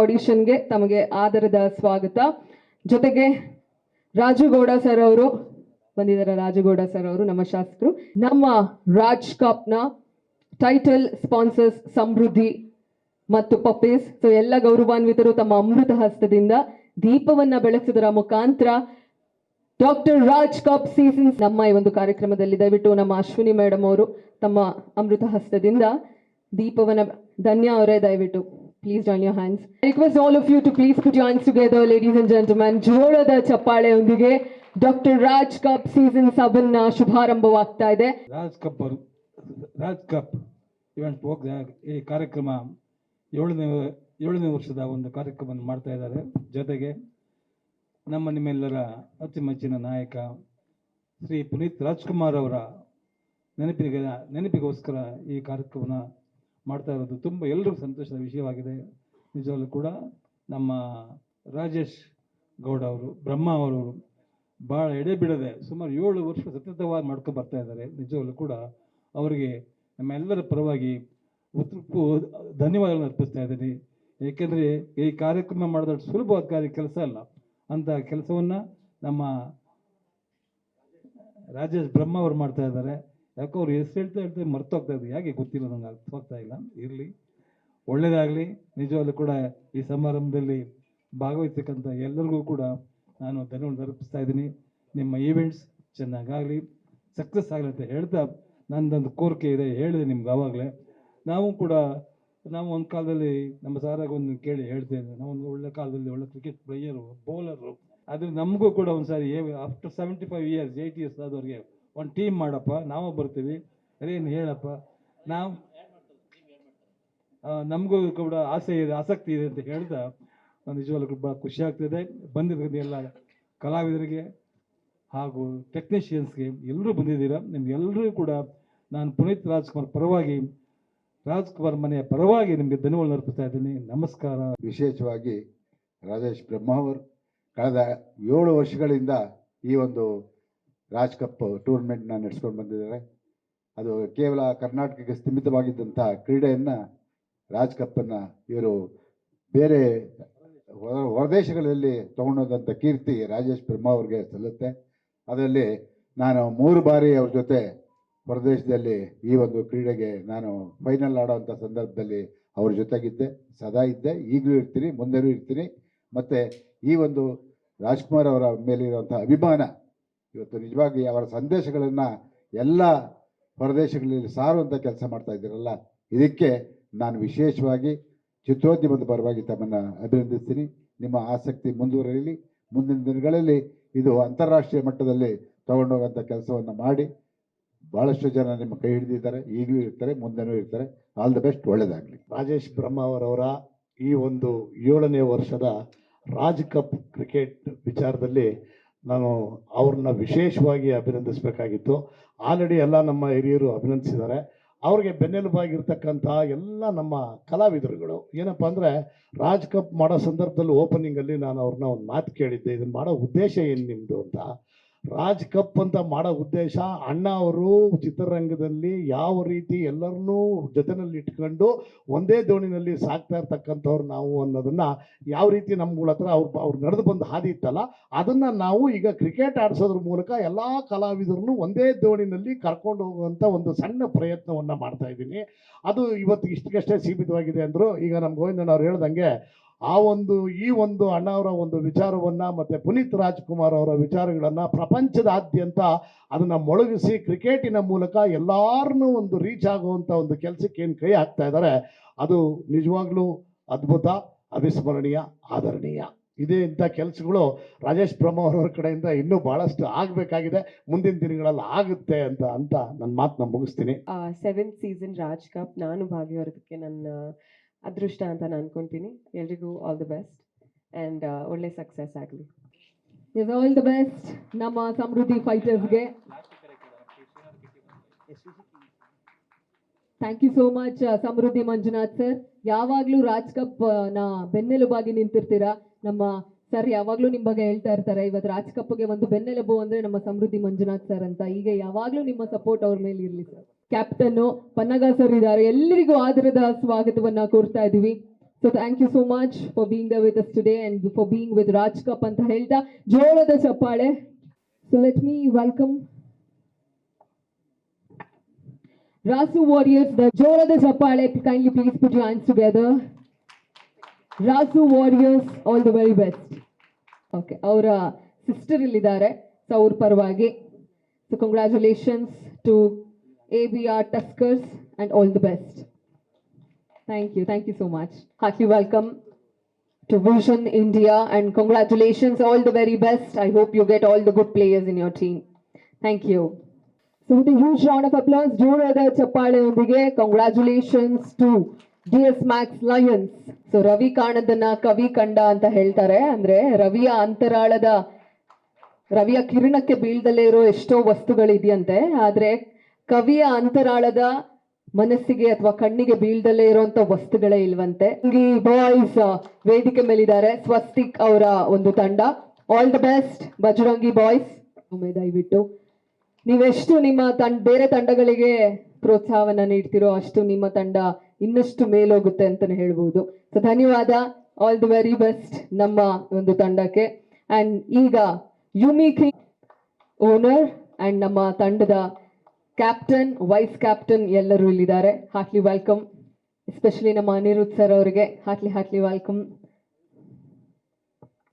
ಆಡಿಷನ್ಗೆ ತಮಗೆ ಆದರದ ಸ್ವಾಗತ. ಜೊತೆಗೆ ರಾಜುಗೌಡ ಸರ್ ಅವರು, ಬಂದಿದ್ದಾರೆ ರಾಜುಗೌಡ ಸರ್ ಅವರು, ನಮ್ಮ ಶಾಸಕರು. ನಮ್ಮ ರಾಜ್ ಕಪ್ನ ಟೈಟಲ್ ಸ್ಪಾನ್ಸರ್ಸ್ ಸಮೃದ್ಧಿ ಮತ್ತು ಪಪ್ಪೀಸ್. ಸೊ ಎಲ್ಲ ಗೌರವಾನ್ವಿತರು ತಮ್ಮ ಅಮೃತ ಹಸ್ತದಿಂದ ದೀಪವನ್ನ ಬೆಳಗಿಸುವುದರ ಮುಖಾಂತರ ಡಾಕ್ಟರ್ ರಾಜ್ ಕಪ್ ಸೀಸನ್ಸ್ ನಮ್ಮ ಈ ಒಂದು ಕಾರ್ಯಕ್ರಮದಲ್ಲಿ ದಯವಿಟ್ಟು ನಮ್ಮ ಅಶ್ವಿನಿ ಮೇಡಮ್ ಅವರು ತಮ್ಮ ಅಮೃತ ಹಸ್ತದಿಂದ ದೀಪವನ್ನ, ಧನ್ಯ ಅವರೇ ದಯವಿಟ್ಟು. Please join your hands request all of you to please put your hands together ladies and gentlemen ಜೋರದ ಚಪ್ಪಾಳೆಯೊಂದಿಗೆ doctor Raj cup season seven ಶುಭಾರಂಭವಾಗ್ತಾ ಇದೆ ರಾಜ್ ಕಪ್ ಅವರು ರಾಜ್ ಕಪ್ ಇವೆಂಟ್ ಈ ಕಾರ್ಯಕ್ರಮ ಏಳನೇ ಏಳನೇ ವರ್ಷದ ಒಂದು ಕಾರ್ಯಕ್ರಮವನ್ನು ಮಾಡ್ತಾ ಇದ್ದಾರೆ. ಜೊತೆಗೆ ನಮ್ಮ ನಿಮ್ಮೆಲ್ಲರ ಅಚ್ಚುಮೆಚ್ಚಿನ ನಾಯಕ ಶ್ರೀ ಪುನೀತ್ ರಾಜ್ಕುಮಾರ್ ಅವರ ನೆನಪಿಗೆ, ನೆನಪಿಗೋಸ್ಕರ ಈ ಕಾರ್ಯಕ್ರಮನ ಮಾಡ್ತಾ ಇರೋದು. ತುಂಬ ಎಲ್ಲರೂ ಸಂತೋಷದ ವಿಷಯವಾಗಿದೆ. ನಿಜವಾಗ್ಲೂ ಕೂಡ ನಮ್ಮ ರಾಜೇಶ್ ಗೌಡ ಅವರು, ಬ್ರಹ್ಮ ಅವರು ಭಾಳ ಎಡೆ ಬಿಡದೆ ಸುಮಾರು ಏಳು ವರ್ಷ ಸತತವಾಗಿ ಮಾಡ್ಕೊಂಡು ಬರ್ತಾ ಇದ್ದಾರೆ. ನಿಜವಾಗ್ಲೂ ಕೂಡ ಅವರಿಗೆ ನಮ್ಮೆಲ್ಲರ ಪರವಾಗಿ ಉತ್ತರಕ್ಕೂ ಧನ್ಯವಾದಗಳನ್ನು ಅರ್ಪಿಸ್ತಾ ಇದ್ದೀನಿ. ಏಕೆಂದರೆ ಈ ಕಾರ್ಯಕ್ರಮ ಮಾಡಿದಷ್ಟು ಸುಲಭವಾದ ಕಾರ್ಯ ಕೆಲಸ ಅಲ್ಲ. ಅಂತ ಕೆಲಸವನ್ನು ನಮ್ಮ ರಾಜೇಶ್ ಬ್ರಹ್ಮ ಅವರು ಮಾಡ್ತಾ ಇದ್ದಾರೆ. ಯಾಕೋ ಅವ್ರು ಎಷ್ಟು ಹೇಳ್ತಾ ಹೇಳ್ತಾ ಮರ್ತೋಗ್ತಾ ಇದ್ದೀವಿ ಯಾಕೆ ಗೊತ್ತಿಲ್ಲ, ನಂಗೆ ಅರ್ಥವಾಗ್ತಾ ಇಲ್ಲ. ಇರಲಿ. ಒಳ್ಳೆಯದಾಗಲಿ ನಿಜವಾಗ್ಲೂ ಕೂಡ ಈ ಸಮಾರಂಭದಲ್ಲಿ ಭಾಗವಹಿಸ್ತಕ್ಕಂಥ ಎಲ್ಲರಿಗೂ ಕೂಡ ನಾನು ಧನ್ಯವಾದ ಅರ್ಪಿಸ್ತಾ ಇದ್ದೀನಿ. ನಿಮ್ಮ ಈವೆಂಟ್ಸ್ ಚೆನ್ನಾಗಾಗಲಿ ಸಕ್ಸಸ್ ಆಗಲಿ ಅಂತ ಹೇಳ್ತಾ ನಂದೊಂದು ಕೋರಿಕೆ ಇದೆ. ಹೇಳಿದೆ ನಿಮ್ಗೆ ಆವಾಗಲೇ. ನಾವು ಕೂಡ, ನಾವು ಒಂದು ಕಾಲದಲ್ಲಿ ನಮ್ಮ ಸಾರಾಗಿ ಒಂದು ಕೇಳಿ ಹೇಳ್ತೇವೆ ನಾವು ಒಂದು ಒಳ್ಳೆ ಕಾಲದಲ್ಲಿ ಒಳ್ಳೆ ಕ್ರಿಕೆಟ್ ಪ್ಲೇಯರು ಬೌಲರು ಆದರೆ ನಮಗೂ ಕೂಡ ಒಂದು ಸಾರಿ after seventy five years eight years ಆದವ್ರಿಗೆ ಒಂದು ಟೀಮ್ ಮಾಡಪ್ಪ ನಾವು ಬರ್ತೀವಿ. ಅದೇನು ಹೇಳಪ್ಪ. ನಾವು ನಮಗೂ ಕೂಡ ಆಸೆ ಇದೆ, ಆಸಕ್ತಿ ಇದೆ ಅಂತ ಹೇಳ್ತಾ ನಿಜವಾಗ್ಲೂ ಭಾಳ ಖುಷಿ ಆಗ್ತಿದೆ. ಬಂದಿರೋದು ಎಲ್ಲ ಕಲಾವಿದರಿಗೆ ಹಾಗೂ ಟೆಕ್ನಿಷಿಯನ್ಸ್ಗೆ ಎಲ್ಲರೂ ಬಂದಿದ್ದೀರಾ? ನಿಮ್ಗೆಲ್ಲರೂ ಕೂಡ ನಾನು ಪುನೀತ್ ರಾಜ್ಕುಮಾರ್ ಪರವಾಗಿ, ರಾಜ್ಕುಮಾರ್ ಮನೆಯ ಪರವಾಗಿ ನಿಮಗೆ ಧನ್ಯವಾದ ಅರ್ಪಿಸ್ತಾ ಇದ್ದೀನಿ. ನಮಸ್ಕಾರ. ವಿಶೇಷವಾಗಿ ರಾಜೇಶ್ ಬ್ರಹ್ಮಾವರ್ ಕಳೆದ ಏಳು ವರ್ಷಗಳಿಂದ ಈ ಒಂದು ರಾಜ್ ಕಪ್ ಟೂರ್ನಮೆಂಟ್ನ ನಡೆಸ್ಕೊಂಡು ಬಂದಿದ್ದಾರೆ. ಅದು ಕೇವಲ ಕರ್ನಾಟಕಕ್ಕೆ ಸ್ಥಿಮಿತವಾಗಿದ್ದಂಥ ಕ್ರೀಡೆಯನ್ನು ರಾಜ್ ಕಪ್ಪನ್ನು ಇವರು ಬೇರೆ ಹೊರ ಹೊರದೇಶಗಳಲ್ಲಿ ತೊಗೊಂಡಂಥ ಕೀರ್ತಿ ರಾಜೇಶ್ ಬ್ರಹ್ಮ ಅವ್ರಿಗೆ ಸಲ್ಲುತ್ತೆ. ಅದರಲ್ಲಿ ನಾನು ಮೂರು ಬಾರಿ ಅವ್ರ ಜೊತೆ ಹೊರದೇಶದಲ್ಲಿ ಈ ಒಂದು ಕ್ರೀಡೆಗೆ ನಾನು ಫೈನಲ್ ಆಡೋವಂಥ ಸಂದರ್ಭದಲ್ಲಿ ಅವ್ರ ಜೊತೆಗಿದ್ದೆ. ಸದಾ ಇದ್ದೆ. ಈಗಲೂ ಇರ್ತೀನಿ, ಮುಂದೆನೂ ಇರ್ತೀನಿ. ಮತ್ತು ಈ ಒಂದು ರಾಜ್ಕುಮಾರ್ ಅವರ ಮೇಲಿರುವಂಥ ಅಭಿಮಾನ ಇವತ್ತು ನಿಜವಾಗಿ ಅವರ ಸಂದೇಶಗಳನ್ನು ಎಲ್ಲ ಹೊರದೇಶಗಳಲ್ಲಿ ಸಾರುವಂಥ ಕೆಲಸ ಮಾಡ್ತಾ ಇದ್ದೀರಲ್ಲ, ಇದಕ್ಕೆ ನಾನು ವಿಶೇಷವಾಗಿ ಚಿತ್ರೋದ್ಯಮದ ಪರವಾಗಿ ತಮ್ಮನ್ನು ಅಭಿನಂದಿಸ್ತೀನಿ. ನಿಮ್ಮ ಆಸಕ್ತಿ ಮುಂದುವರಿಯಲಿ. ಮುಂದಿನ ದಿನಗಳಲ್ಲಿ ಇದು ಅಂತಾರಾಷ್ಟ್ರೀಯ ಮಟ್ಟದಲ್ಲಿ ತಗೊಂಡೋಗುವಂಥ ಕೆಲಸವನ್ನು ಮಾಡಿ ಭಾಳಷ್ಟು ಜನ ನಿಮ್ಮ ಕೈ ಹಿಡಿದಿದ್ದಾರೆ, ಈಗಲೂ ಇರ್ತಾರೆ, ಮುಂದೆನೂ ಇರ್ತಾರೆ. ಆಲ್ ದ ಬೆಸ್ಟ್ ಒಳ್ಳೆಯದಾಗಲಿ ರಾಜೇಶ್ ಬ್ರಹ್ಮಾವರವರ ಈ ಒಂದು ಏಳನೇ ವರ್ಷದ ರಾಜ್ ಕಪ್ ಕ್ರಿಕೆಟ್ ವಿಚಾರದಲ್ಲಿ ನಾನು ಅವ್ರನ್ನ ವಿಶೇಷವಾಗಿ ಅಭಿನಂದಿಸಬೇಕಾಗಿತ್ತು. ಆಲ್ರೆಡಿ ಎಲ್ಲ ನಮ್ಮ ಹಿರಿಯರು ಅಭಿನಂದಿಸಿದ್ದಾರೆ. ಅವ್ರಿಗೆ ಬೆನ್ನೆಲುಬಾಗಿರ್ತಕ್ಕಂಥ ಎಲ್ಲ ನಮ್ಮ ಕಲಾವಿದರುಗಳು. ಏನಪ್ಪ ಅಂದರೆ ರಾಜ್ ಕಪ್ ಮಾಡೋ ಸಂದರ್ಭದಲ್ಲಿ ಓಪನಿಂಗಲ್ಲಿ ನಾನು ಅವ್ರನ್ನ ಒಂದು ಮಾತು ಕೇಳಿದ್ದೆ. ಇದನ್ನು ಮಾಡೋ ಉದ್ದೇಶ ಏನು ನಿಮ್ಮದು ಅಂತ. ರಾಜ್ ಕಪ್ ಅಂತ ಮಾಡೋ ಉದ್ದೇಶ ಅಣ್ಣ ಅವರು ಚಿತ್ರರಂಗದಲ್ಲಿ ಯಾವ ರೀತಿ ಎಲ್ಲರನ್ನೂ ಜೊತೆನಲ್ಲಿ ಇಟ್ಕೊಂಡು ಒಂದೇ ದೋಣಿನಲ್ಲಿ ಸಾಕ್ತಾ ಇರ್ತಕ್ಕಂಥವ್ರು ನಾವು ಅನ್ನೋದನ್ನ ಯಾವ ರೀತಿ ನಮ್ಗಳ ಹತ್ರ ಅವ್ರು ಅವ್ರು ನಡೆದು ಬಂದ ಹಾದಿ ಇತ್ತಲ್ಲ, ಅದನ್ನ ನಾವು ಈಗ ಕ್ರಿಕೆಟ್ ಆಡಿಸೋದ್ರ ಮೂಲಕ ಎಲ್ಲಾ ಕಲಾವಿದರನ್ನು ಒಂದೇ ದೋಣಿನಲ್ಲಿ ಕರ್ಕೊಂಡು ಹೋಗುವಂತ ಒಂದು ಸಣ್ಣ ಪ್ರಯತ್ನವನ್ನ ಮಾಡ್ತಾ ಇದ್ದೀನಿ. ಅದು ಇವತ್ತು ಇಷ್ಟಕ್ಕಷ್ಟೇ ಸೀಮಿತವಾಗಿದೆ ಅಂದ್ರು ಈಗ ನಮ್ಮ ಗೋವಿಂದಣ್ಣ ಅವ್ರು ಹೇಳ್ದಂಗೆ ಆ ಒಂದು, ಈ ಒಂದು ಅಣ್ಣ ಅವರ ಒಂದು ವಿಚಾರವನ್ನ ಮತ್ತೆ ಪುನೀತ್ ರಾಜ್ಕುಮಾರ್ ಅವರ ವಿಚಾರಗಳನ್ನು ಪ್ರಪಂಚದಾದ್ಯಂತ ಅದನ್ನ ಮೊಳಗಿಸಿ ಕ್ರಿಕೆಟಿನ ಮೂಲಕ ಎಲ್ಲಾರನ್ನು ಒಂದು ರೀಚ್ ಆಗುವಂಥ ಒಂದು ಕೆಲಸಕ್ಕೆ ಏನು ಕೈ ಹಾಕ್ತಾ ಇದ್ದಾರೆ ಅದು ನಿಜವಾಗ್ಲೂ ಅದ್ಭುತ, ಅವಿಸ್ಮರಣೀಯ, ಆದರಣೀಯ. ಇದೇ ಇಂಥ ಕೆಲಸಗಳು ರಾಜೇಶ್ ಬ್ರಹ್ಮವರವರ ಕಡೆಯಿಂದ ಇನ್ನೂ ಬಹಳಷ್ಟು ಆಗಬೇಕಾಗಿದೆ. ಮುಂದಿನ ದಿನಗಳಲ್ಲಿ ಆಗುತ್ತೆ ಅಂತ ಅಂತ ನನ್ನ ಮಾತನ್ನ ಮುಗಿಸ್ತೀನಿ. ಸೆವೆಂತ್ ಸೀಸನ್ ರಾಜ್ ಕಪ್ ನಾನು ಭಾಗಿಯಾಗೋದಕ್ಕೆ ನನ್ನ ಅದೃಷ್ಟ ಅಂತ ನಾನು ಅನ್ಕೊಂತೀನಿ. ಎಲ್ರಿಗೂ ಆಲ್ ದಿ ಬೆಸ್ಟ್ ಆ್ಯಂಡ್ ಒಳ್ಳೆ ಸಕ್ಸಸ್ ಆಗಲಿ. ಇಸ್ ಆಲ್ ದಿ ಬೆಸ್ಟ್ ನಮ್ಮ Samruddhi ಫೈಟರ್ಸ್ಗೆ thank you so much Samruddhi Manjunath sir ಯಾವಾಗಲೂ ರಾಜ್ ಕಪ್ನ ಬೆನ್ನೆಲುಬಾಗಿ ನಿಂತಿರ್ತೀರಾ? ನಮ್ಮ ಸರ್ ಯಾವಾಗಲೂ ನಿಮ್ಮ ಬಗ್ಗೆ ಹೇಳ್ತಾ ಇರ್ತಾರೆ. ಇವತ್ತು ರಾಜ್ ಕಪ್ಗೆ ಒಂದು ಬೆನ್ನೆಲುಬು ಅಂದ್ರೆ ನಮ್ಮ ಸಮೃದ್ಧಿ ಮಂಜುನಾಥ್ ಸರ್ ಅಂತ. ಈಗ ಯಾವಾಗಲೂ ನಿಮ್ಮ ಸಪೋರ್ಟ್ ಅವ್ರ ಮೇಲೆ ಇರಲಿ ಸರ್ ಕ್ಯಾಪ್ಟನ್ನು ಪನ್ನಗ ಸರ್ ಇದ್ದಾರೆ. ಎಲ್ಲರಿಗೂ ಆದರದ ಸ್ವಾಗತವನ್ನ ಕೋರ್ತಾ ಇದ್ದೀವಿ. So thank you so much for being the with us today and for being with Raj cup ಅಂತ ಹೇಳ್ತಾ ಜೋಳದ ಚಪ್ಪಾಳೆ. So let me welcome Rasu warriors the ಜೋಳದ ಚಪ್ಪಾಳೆ. Kindly please put you hands together Rasu warriors all the very best okay ಅವರ sister ಇಲ್ಲಿದ್ದಾರೆ. So ಅವ್ರ ಪರವಾಗಿ. So congratulations to our tuskers and all the best thank you thank you so much heartly welcome to Vision India and congratulations, all the very best. I hope you get all the good players in your team. Thank you. So with a huge round of applause, ಜೋರಾದ ಚಪ್ಪಾಳೆಯೊಂದಿಗೆ congratulations to D S Max Lions so Ravi ಕಾಣದನ್ನ ಕವಿ ಕಂಡ ಅಂತ ಹೇಳ್ತಾರೆ. ಅಂದ್ರೆ ರವಿಯ ಅಂತರಾಳದ ರವಿಯ ಕಿರಣಕ್ಕೆ ಬೀಳ್ದಲೇ ಇರೋ ಎಷ್ಟೋ ವಸ್ತುಗಳಿದೆಯಂತೆ. ಆದ್ರೆ ಕವಿಯ ಅಂತರಾಳದ ಮನಸ್ಸಿಗೆ ಅಥವಾ ಕಣ್ಣಿಗೆ ಬೀಳ್ದಲ್ಲೇ ಇರುವಂತ ವಸ್ತುಗಳೇ ಇಲ್ವಂತೆ. ಬಾಯ್ಸ್ ವೇದಿಕೆ ಮೇಲಿದ್ದಾರೆ, ಸ್ವಸ್ತಿಕ್ ಅವರ ಒಂದು ತಂಡ. All the best Bajrangi boys ಒಮ್ಮೆ ದಯವಿಟ್ಟು, ನೀವೆಷ್ಟು ನಿಮ್ಮ ತಂಡ, ಬೇರೆ ತಂಡಗಳಿಗೆ ಪ್ರೋತ್ಸಾಹವನ್ನ ನೀಡ್ತಿರೋ ಅಷ್ಟು ನಿಮ್ಮ ತಂಡ ಇನ್ನಷ್ಟು ಮೇಲೋಗುತ್ತೆ ಅಂತಾನೆ ಹೇಳ್ಬೋದು. ಸೊ ಧನ್ಯವಾದ. ಆಲ್ ದಿ ವೆರಿ ಬೆಸ್ಟ್ ನಮ್ಮ ಒಂದು ತಂಡಕ್ಕೆ. ಅಂಡ್ ಈಗ ಯುಮಿ ಓನರ್ ಅಂಡ್ ನಮ್ಮ ತಂಡದ ಕ್ಯಾಪ್ಟನ್ ವೈಸ್ ಕ್ಯಾಪ್ಟನ್ ಎಲ್ಲರೂ ಇಲ್ಲಿದ್ದಾರೆ. ಹಾರ್ಟ್ಲಿ ವೆಲ್ಕಮ್ ಎಸ್ಪೆಷಲಿ ನಮ್ಮ ಅನಿರುದ್ಧ್ ಸರ್ ಅವರಿಗೆ. Heartly heartly welcome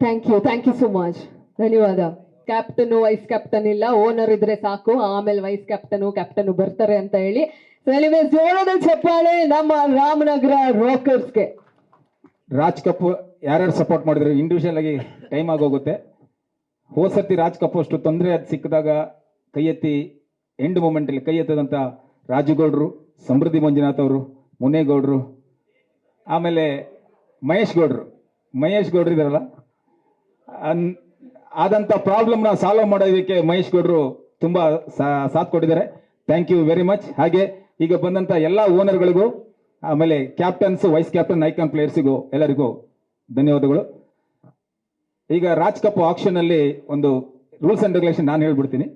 thank you thank you so much ಧನ್ಯವಾದ. ಕ್ಯಾಪ್ಟನ್ ವೈಸ್ ಕ್ಯಾಪ್ಟನ್ ಇಲ್ಲ. ಓನರ್ ಇದ್ರೆ ಸಾಕು. ಆಮೇಲೆ ವೈಸ್ ಕ್ಯಾಪ್ಟನ್ ಕ್ಯಾಪ್ಟನ್ ಬರ್ತಾರೆ ಅಂತ ಹೇಳಿ. ಜೋಳದ ಚಪ್ಪಾಳೆ ನಮ್ಮ ರಾಮನಗರ ರೋಕರ್ಸ್ಗೆ ರಾಜ್ ಕಪೂರ್, ಯಾರ್ಯಾರು ಸಪೋರ್ಟ್ ಮಾಡಿದ್ರು? ಇಂಡಿವಿಜುವಲ್ ಆಗಿ ಟೈಮ್ ಆಗೋಗುತ್ತೆ. ಹೋದ ಸರ್ತಿ ರಾಜ್ ಕಪೂರ್ ಅಷ್ಟು ತೊಂದರೆ ಅದು ಸಿಕ್ಕಿದಾಗ ಕೈ ಎತ್ತಿ ಎಂಡ್ ಮೂಮೆಂಟಲ್ಲಿ ಕೈ ಎತ್ತದಂಥ ರಾಜುಗೌಡರು, ಸಮೃದ್ಧಿ ಮಂಜುನಾಥ್ ಅವರು, ಮುನೇಗೌಡರು, ಆಮೇಲೆ ಮಹೇಶ್ ಗೌಡ್ರು. ಮಹೇಶ್ ಗೌಡ್ರು ಇದಾರಲ್ಲ? ಆದಂಥ ಪ್ರಾಬ್ಲಮ್ನ ಸಾಲ್ವ್ ಮಾಡೋದಕ್ಕೆ ಮಹೇಶ್ ಗೌಡ್ರು ತುಂಬ ಸಾಥ್ ಕೊಟ್ಟಿದ್ದಾರೆ. ಥ್ಯಾಂಕ್ ಯು ವೆರಿ ಮಚ್ ಹಾಗೆ ಈಗ ಬಂದಂಥ ಎಲ್ಲ ಓನರ್ಗಳಿಗೂ ಆಮೇಲೆ ಕ್ಯಾಪ್ಟನ್ಸ್ ವೈಸ್ ಕ್ಯಾಪ್ಟನ್ ಐಕಾನ್ ಪ್ಲೇಯರ್ಸಿಗೂ ಎಲ್ಲರಿಗೂ ಧನ್ಯವಾದಗಳು. ಈಗ ರಾಜ್ ಕಪ್ ಆಕ್ಷನ್ ಅಲ್ಲಿ ಒಂದು ರೂಲ್ಸ್ ಅಂಡ್ ರೆಗ್ಯುಲೇಷನ್ ನಾನು ಹೇಳ್ಬಿಡ್ತೀನಿ.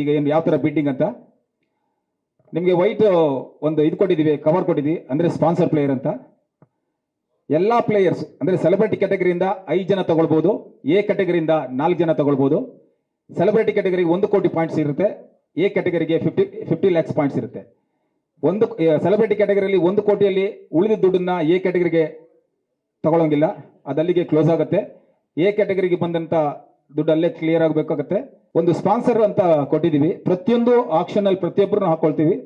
ಈಗ ಏನು ಯಾವ ಥರ ಬಿಡ್ಡಿಂಗ್ ಅಂತ? ನಿಮಗೆ ವೈಟ್ ಒಂದು ಇದು ಕೊಟ್ಟಿದ್ದೀವಿ ಕವರ್ ಕೊಟ್ಟಿದ್ದೀವಿ, ಅಂದರೆ ಸ್ಪಾನ್ಸರ್ ಪ್ಲೇಯರ್ ಅಂತ. ಎಲ್ಲ ಪ್ಲೇಯರ್ಸ್ ಅಂದರೆ ಸೆಲೆಬ್ರಿಟಿ ಕ್ಯಾಟಗರಿಯಿಂದ ಐದು ಜನ ತಗೊಳ್ಬೋದು ಎ ಕ್ಯಾಟಗರಿಯಿಂದ ನಾಲ್ಕು ಜನ ತಗೊಳ್ಬೋದು. ಸೆಲೆಬ್ರಿಟಿ ಕ್ಯಾಟಗರಿಗೆ ಒಂದು ಕೋಟಿ ಪಾಯಿಂಟ್ಸ್ ಇರುತ್ತೆ ಎ ಕ್ಯಾಟಗರಿಗೆ ಫಿಫ್ಟಿ ಫಿಫ್ಟಿ ಲ್ಯಾಕ್ಸ್ ಪಾಯಿಂಟ್ಸ್ ಇರುತ್ತೆ. ಒಂದು ಸೆಲೆಬ್ರಿಟಿ ಕ್ಯಾಟಗರಿಯಲ್ಲಿ ಒಂದು ಕೋಟಿಯಲ್ಲಿ ಉಳಿದ ದುಡ್ಡನ್ನು ಎ ಕ್ಯಾಟಗರಿಗೆ ತಗೊಳ್ಳೋಂಗಿಲ್ಲ ಅದಲ್ಲಿಗೆ ಕ್ಲೋಸ್ ಆಗುತ್ತೆ. ಎ ಕ್ಯಾಟಗರಿಗೆ ಬಂದಂತ ದುಡ್ಡು ಅಲ್ಲೇ ಕ್ಲಿಯರ್ ಆಗಬೇಕಾಗತ್ತೆ. ಒಂದು ಸ್ಪಾನ್ಸರ್ ಅಂತ ಕೊಟ್ಟಿದ್ದೀವಿ ಪ್ರತಿಯೊಂದು ಆಕ್ಷನ್ ಅಲ್ಲಿ ಪ್ರತಿಯೊಬ್ಬರನ್ನು ಹಾಕೊಳ್ತೀವಿ.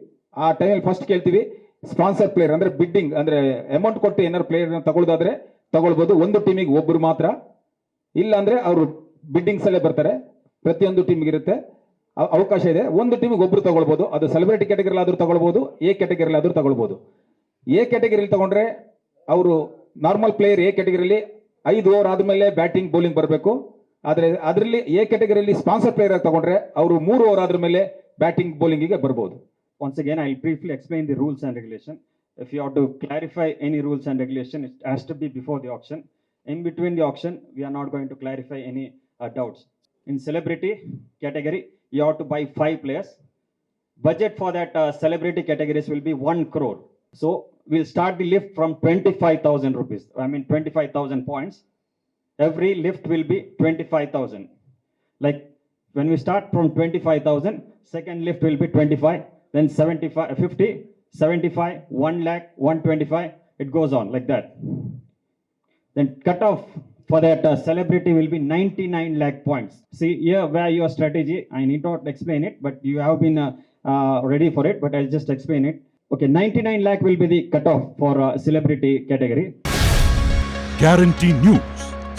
ಆ ಟೈಮಲ್ಲಿ ಫಸ್ಟ್ ಕೇಳ್ತೀವಿ ಸ್ಪಾನ್ಸರ್ ಪ್ಲೇಯರ್ ಅಂದ್ರೆ ಬಿಡ್ಡಿಂಗ್ ಅಂದ್ರೆ ಅಮೌಂಟ್ ಕೊಟ್ಟು ಏನಾರು ಪ್ಲೇಯರ್ ತಗೊಳ್ಳೋದಾದ್ರೆ ತಗೊಳ್ಬೋದು. ಒಂದು ಟೀಮಿಗೆ ಒಬ್ಬರು ಮಾತ್ರ. ಇಲ್ಲ ಅಂದ್ರೆ ಅವರು ಬಿಡ್ಡಿಂಗ್ಸಲ್ಲೇ ಬರ್ತಾರೆ. ಪ್ರತಿಯೊಂದು ಟೀಮ್ಗೆ ಇರುತ್ತೆ. ಅವಕಾಶ ಇದೆ. ಒಂದು ಟೀಮಿಗೆ ಒಬ್ರು ತಗೊಳ್ಬೋದು. ಅದು ಸೆಲೆಬ್ರಿಟಿ ಕ್ಯಾಟಗರಿ ಆದರೂ ತಗೊಳ್ಬೋದು. ಎ ಕ್ಯಾಟಗರಿ ಆದರೂ ತಗೊಳ್ಬೋದು. ಎ ಕ್ಯಾಟಗರಿಲಿ ತಗೊಂಡ್ರೆ ಅವರು ನಾರ್ಮಲ್ ಪ್ಲೇಯರ್ ಎ ಕ್ಯಾಟಗರಿಲಿ ಐದು ಓವರ್ ಆದಮೇಲೆ ಬ್ಯಾಟಿಂಗ್ ಬೌಲಿಂಗ್ ಬರಬೇಕು. ಆದರೆ ಅದರಲ್ಲಿ ಎ ಕ್ಯಾಟಗರಿಯಲ್ಲಿ ಸ್ಪಾನ್ಸರ್ ಪ್ಲೇಯರ್ ಆಗಿ ತಗೊಂಡ್ರೆ ಅವರು ಮೂರು ಓವರ್ ಆದ್ರ ಮೇಲೆ ಬ್ಯಾಟಿಂಗ್ ಬೌಲಿಂಗಿಗೆ ಬರಬಹುದು once again I briefly explain the rules and regulation if you are to clarify any rules and regulation it has to be before the option in between the option we are not going to clarify any doubts in celebrity category you are to buy five players budget for that celebrity categories will be one crore so will start the lift from twenty five thousand rupees I mean twenty five thousand points every lift will be 25,000. Like when we start from 25,000, second lift will be 25, then 75, 50, 75, 1 lakh, 125, it goes on like that. Then cut off for that uh, celebrity will be 99 lakh points. See here where your strategy, I need not explain it, but you have been uh, uh, ready for it, but I'll just explain it. Okay, 99 lakh will be the cutoff for uh, celebrity category. Guarantee News.